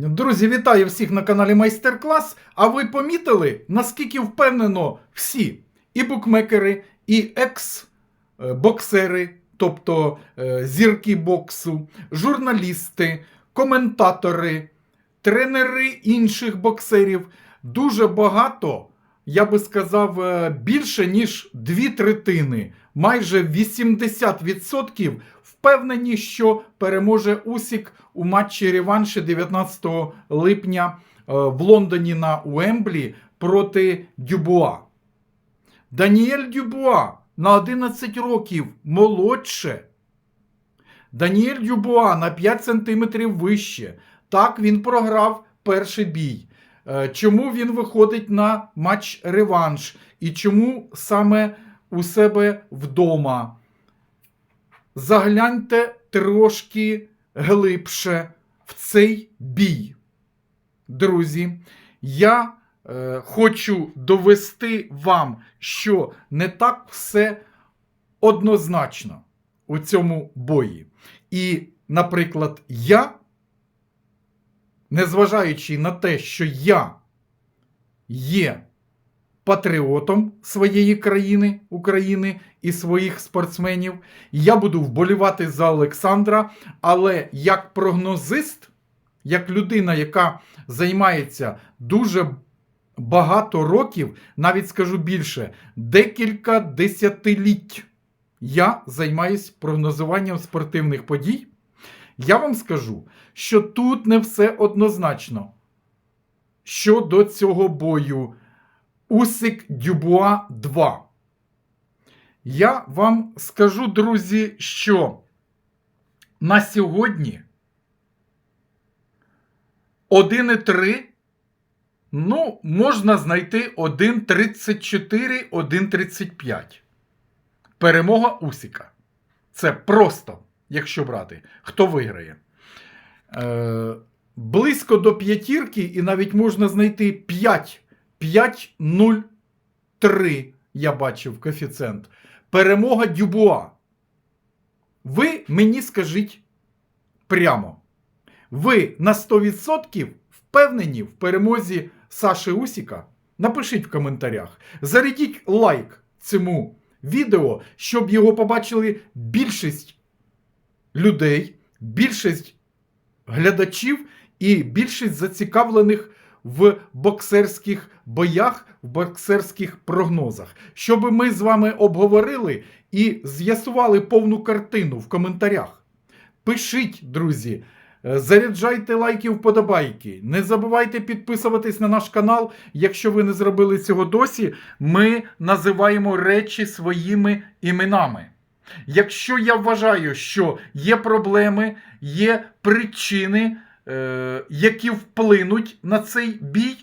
Друзі, вітаю всіх на каналі Майстер-клас. А ви помітили, наскільки впевнено всі і букмекери, і екс-боксери, тобто е, зірки боксу, журналісти, коментатори, тренери інших боксерів. Дуже багато, я би сказав, е, більше ніж дві третини, майже 80% впевнені, що переможе Усік у матчі реванші 19 липня е, в Лондоні на Уемблі проти Дюбуа. Даніель Дюбуа на 11 років молодше. Даніель Дюбуа на 5 сантиметрів вище. Так він програв перший бій. Е, Чому він виходить на матч реванш? І чому саме у себе вдома? Загляньте трошки глибше в цей бій. Друзі, я е, хочу довести вам, що не так все однозначно у цьому бої. І, наприклад, я, незважаючи на те, що я є патріотом своєї країни, України і своїх спортсменів, я буду вболівати за Олександра, але як прогнозист, як людина, яка займається дуже багато років, навіть скажу більше, декілька десятиліть, я займаюсь прогнозуванням спортивних подій. Я вам скажу, що тут не все однозначно щодо цього бою Усик Дюбуа 2. Я вам скажу, друзі, що на сьогодні 1,3 ну, можна знайти 1,34, 1,35. Перемога Усіка. Це просто, якщо брати, хто виграє. Е, близько до п'ятірки, і навіть можна знайти 5. 5-0-3, я бачив коефіцієнт. Перемога Дюбуа. Ви мені скажіть прямо. Ви на 100% впевнені в перемозі Саші Усіка? Напишіть в коментарях. Зарядіть лайк цьому відео, щоб його побачили більшість людей, більшість глядачів і більшість зацікавлених в боксерських боях, в боксерських прогнозах, щоб ми з вами обговорили і з'ясували повну картину в коментарях. Пишіть, друзі, е, заряджайте лайки, вподобайки. Не забувайте підписуватись на наш канал. Якщо ви не зробили цього досі, ми називаємо речі своїми іменами. Якщо я вважаю, що є проблеми, є причини, е, які вплинуть на цей бій,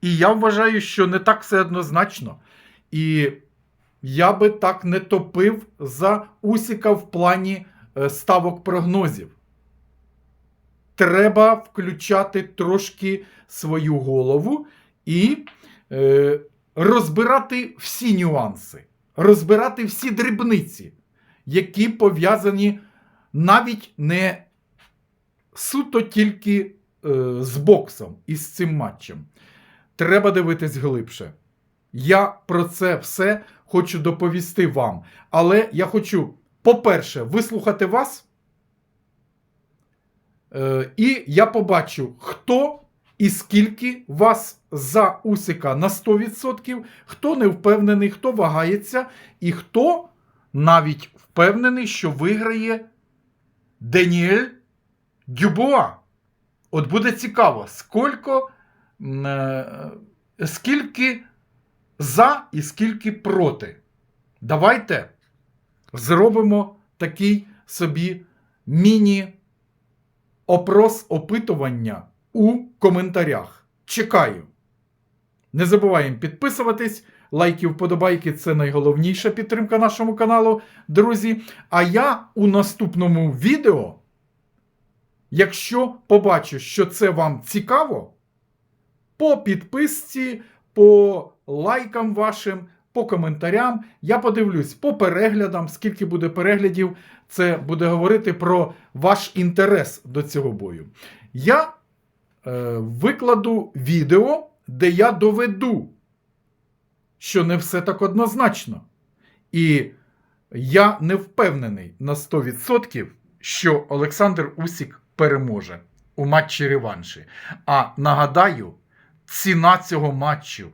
і я вважаю, що не так все однозначно. І я би так не топив за Усіка в плані е, ставок прогнозів. Треба включати трошки свою голову і е, розбирати всі нюанси, розбирати всі дрібниці, які пов'язані навіть не суто тільки е, з боксом і з цим матчем. Треба дивитись глибше. Я про це все хочу доповісти вам. Але я хочу, по-перше, вислухати вас. Е, і я побачу, хто і скільки вас за Усика на 100%, хто не впевнений, хто вагається, і хто навіть впевнений, що виграє Даніель Дюбуа. От буде цікаво, скільки, е, скільки за і скільки проти. Давайте зробимо такий собі міні-опрос опитування у коментарях. Чекаю. Не забуваємо підписуватись. Лайки, вподобайки це найголовніша підтримка нашому каналу, друзі. А я у наступному відео. Якщо побачу, що це вам цікаво, по підписці, по лайкам вашим, по коментарям, я подивлюсь по переглядам, скільки буде переглядів, це буде говорити про ваш інтерес до цього бою. Я е, викладу відео, де я доведу, що не все так однозначно. І я не впевнений на 100%, що Олександр Усік переможе у матчі реванші. А нагадаю, ціна цього матчу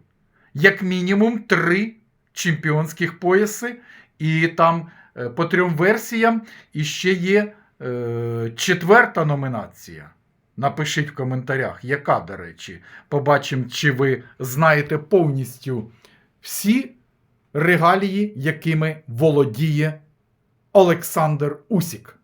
як мінімум три чемпіонських пояси, і там е, по трьом версіям і ще є е, четверта номінація. Напишіть в коментарях, яка, до речі. Побачимо, чи ви знаєте повністю всі регалії, якими володіє Олександр Усік.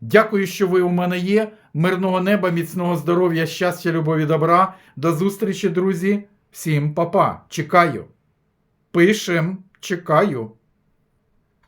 Дякую, що ви у мене є. Мирного неба, міцного здоров'я, щастя, любові, добра. До зустрічі, друзі. Всім па-па. Чекаю. Пишем, чекаю.